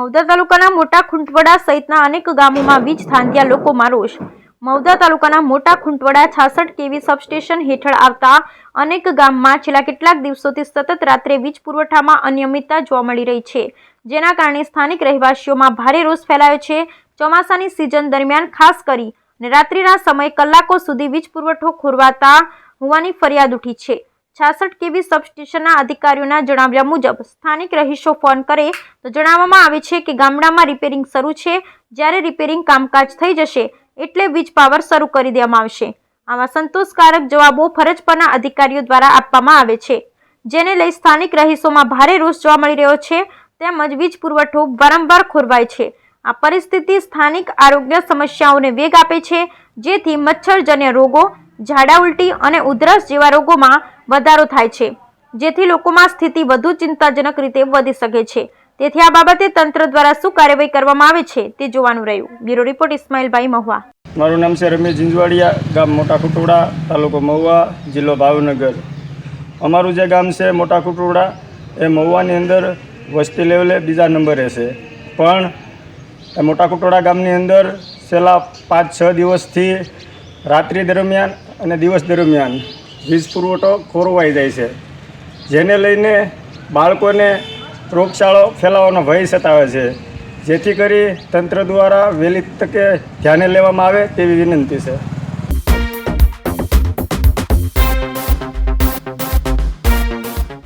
મૌદા તાલુકાના મોટા ખૂંટવડા સહિતના અનેક ગામોમાં વીજ થાંધ્યા લોકોમાં રોષ. મૌદા તાલુકાના મોટા ખૂંટવડા છાસઠ કેવી સબસ્ટેશન હેઠળ આવતા અનેક ગામમાં છેલ્લા કેટલાક દિવસોથી સતત રાત્રે વીજ પુરવઠામાં અનિયમિતતા જોવા મળી રહી છે, જેના કારણે સ્થાનિક રહેવાસીઓમાં ભારે રોષ ફેલાયો છે. ચોમાસાની સિઝન દરમિયાન ખાસ કરી રાત્રિના સમયે કલાકો સુધી વીજ પુરવઠો ખોરવાતા હોવાની ફરિયાદ ઉઠી છે. છાસઠ કેવી સબસ્ટેશનના અધિકારીઓના જણાવ્યા મુજબ સ્થાનિક રહીશો ફોન કરે તો જણાવવામાં આવે છે કે ગામડામાં રિપેરિંગ શરૂ છે. જ્યારે રિપેરિંગ કામકાજ થઈ જશે એટલે વીજ પાવર શરૂ કરી દેવામાં આવશે. આમાં સંતોષકારક જવાબો ફરજ પરના અધિકારીઓ દ્વારા આપવામાં આવે છે. જેને લઈ સ્થાનિક રહીશોમાં ભારે રોષ જોવા મળી રહ્યો છે. તેમજ વીજ પુરવઠો વારંવાર ખોરવાય છે. આ પરિસ્થિતિ સ્થાનિક આરોગ્ય સમસ્યાઓને વેગ આપે છે. જેથી મચ્છરજન્ય રોગો ઝાડા ઉલટી અને ઉધરસ જેવા રોગોમાં વધારો થાય છે, જેથી લોકોમાં સ્થિતિ વધુ ચિંતાજનક રીતે વધી શકે છે. તેથી આ બાબતે તંત્ર દ્વારા શું કાર્યવાહી કરવામાં આવે છે તે જોવાનું રહ્યું. બ્યુરો રિપોર્ટ ઇસ્માઇલભાઈ મહુવા. મારું નામ છે રમેશ ઝીંઝવાડિયા, ગામ મોટા કુટુડા તાલુકો મહુવા, જિલ્લો ભાવનગર. અમારું જે ગામ છે, મોટા કુટુડા એ મહુવાની અંદર વસ્તી લેવલે બીજા નંબરે છે. પણ એ મોટા કુટોડા ગામની અંદર છેલ્લા પાંચ છ દિવસથી રાત્રિ દરમિયાન અને દિવસ દરમિયાન વીજ પુરવઠો ખોરવાઈ જાય છે. જેને લઈને બાળકોને રોગચાળો ફેલાવાનો ભય સતાવે છે. જેથી કરી તંત્ર દ્વારા વહેલી તકે ધ્યાને લેવામાં આવે તેવી વિનંતી છે.